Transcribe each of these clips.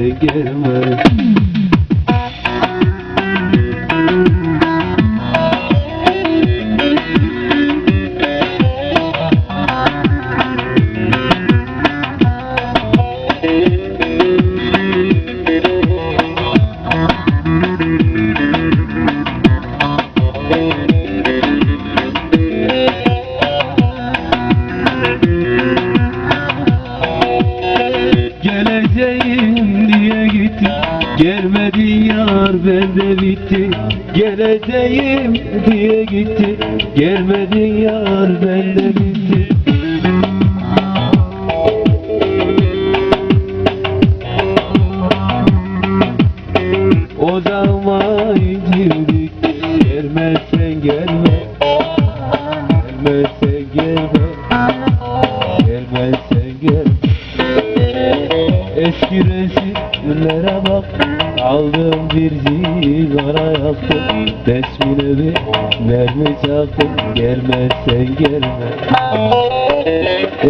gelmez Geleceğim diye gitti. Gelmedi yar bende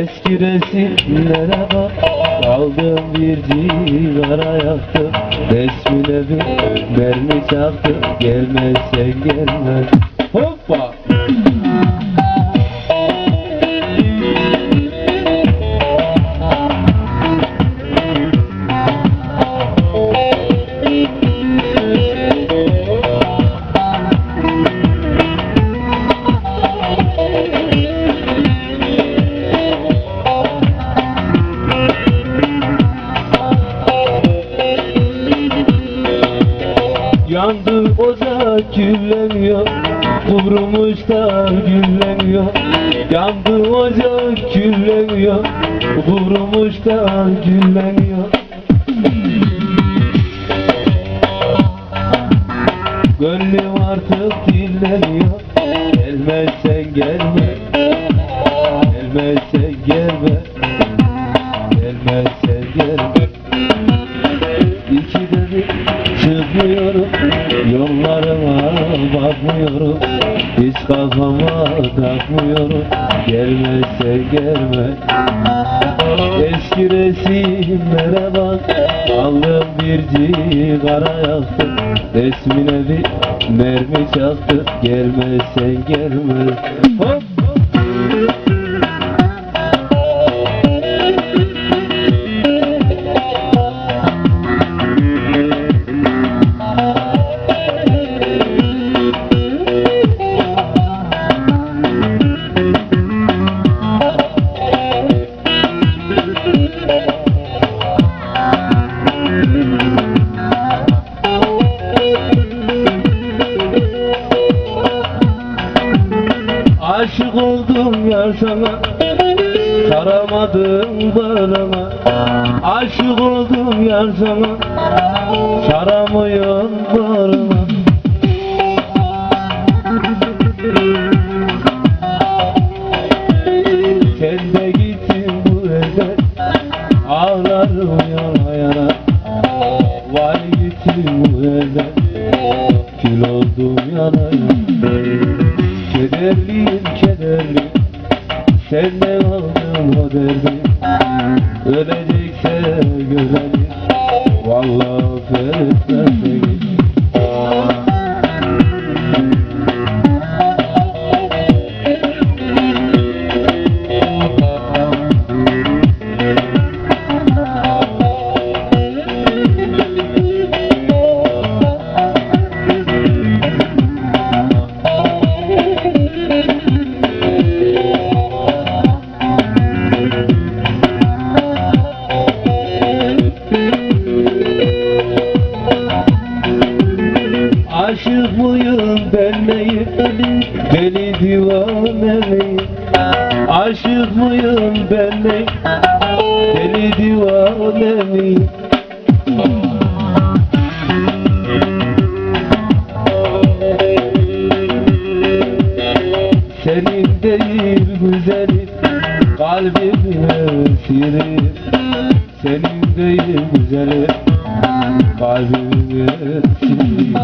Eski resimlere bak. Aldım bir sigara yaktım Resmine bir mermi çaktım Gelmezsen gelme Hoppa! Yandı ocak külleniyor. Kurumuş da gülleniyor. Yandı ocak külleniyor. Kurumuş da gülleniyor. Gönlüm artık dinleniyor Kafama takmıyorum. Gelmezse gelme. Eski resimlere bak Aldım bir sigara yaktım Resmine bir mermi çaktım Gelmezsen gelme. Hop sana. Saramadım bağlama Aşık oldum yar sana. Saramıyorum bağlama Sen de gittin bu evden Ağlarım yana yana. Vay gittin bu evden Kül oldum yana yana. Kederliyim kederli Senden aldım o derdi Ölecekse görelim. Vallahi affetmez seni mıyım ben miyim Deli divane miyim Aşık mıyım ben miyim Deli divane miyim Senin değil güzelim Kalbimi esirim Senin değil güzelim Kalbimi esirim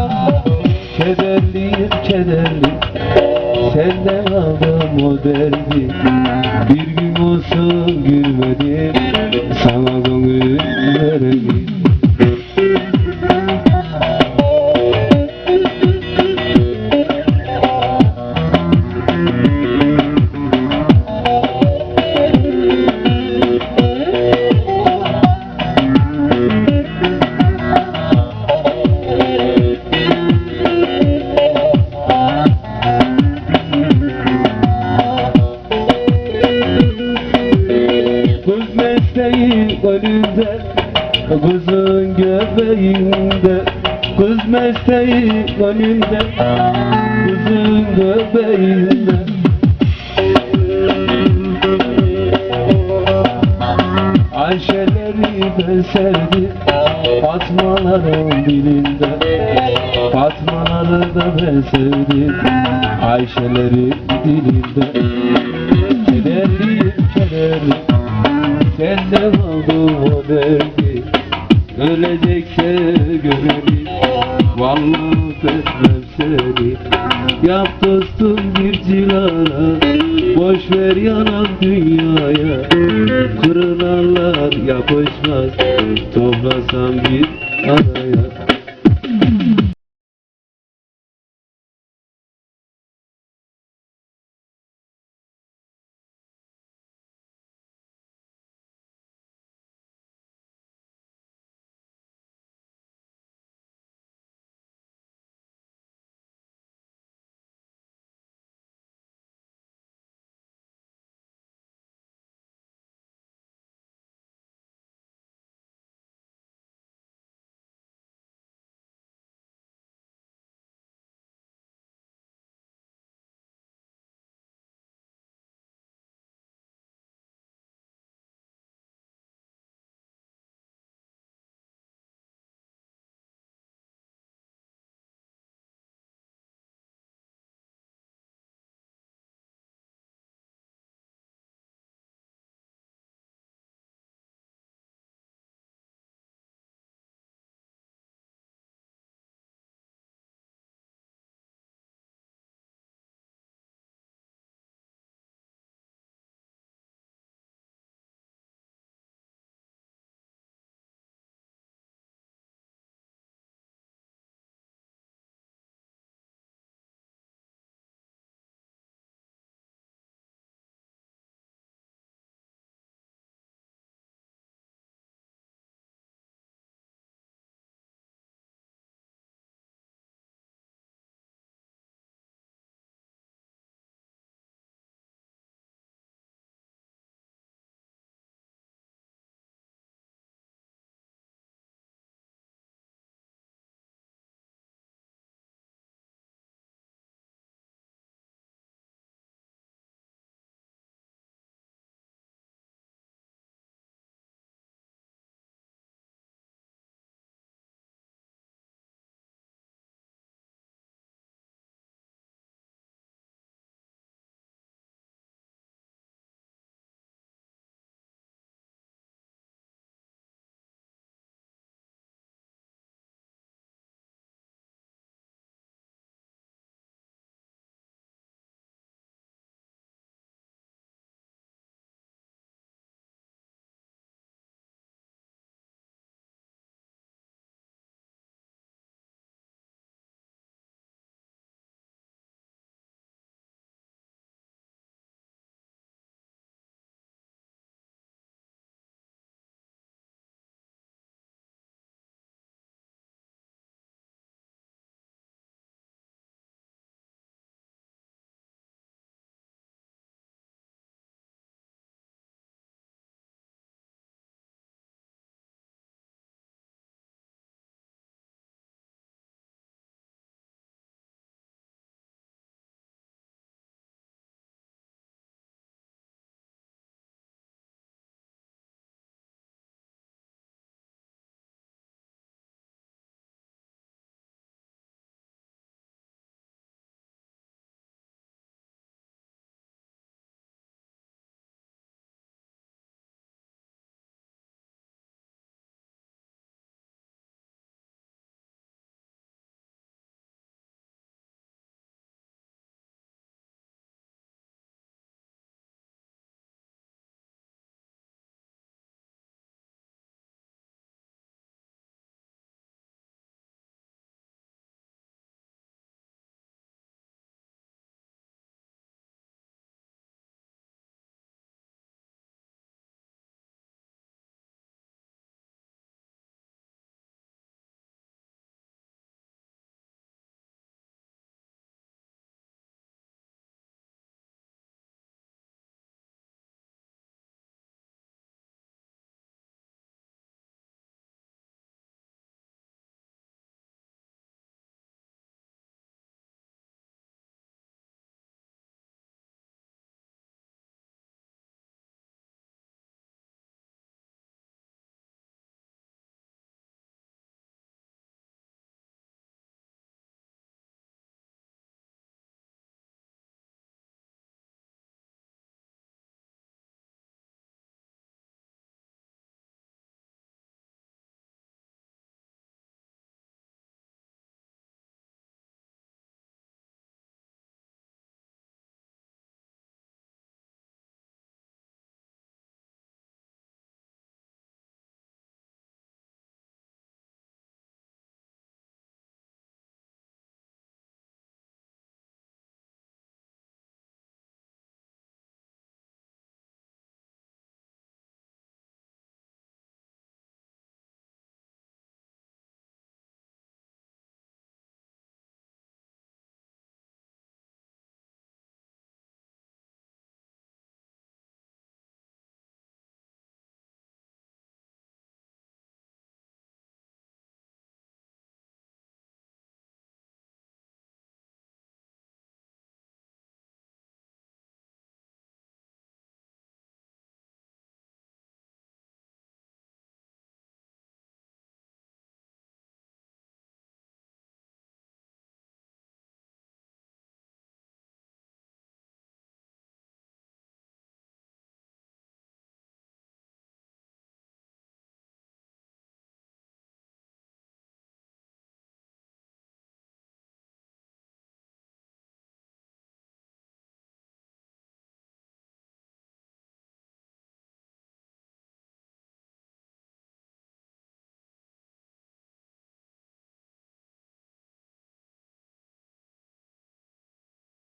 Kederliyim kederli. Senden aldım o derdi. Bir gün olsun gülmedim göbeğinde Kız mesleği önünde Kızın göbeğinde. Ayşeleri ben sevdim Fatmaların dilinde. Fatmaları da ben sevdim Ayşeleri dilinde. Kederliyim kederli Senden aldım o derdi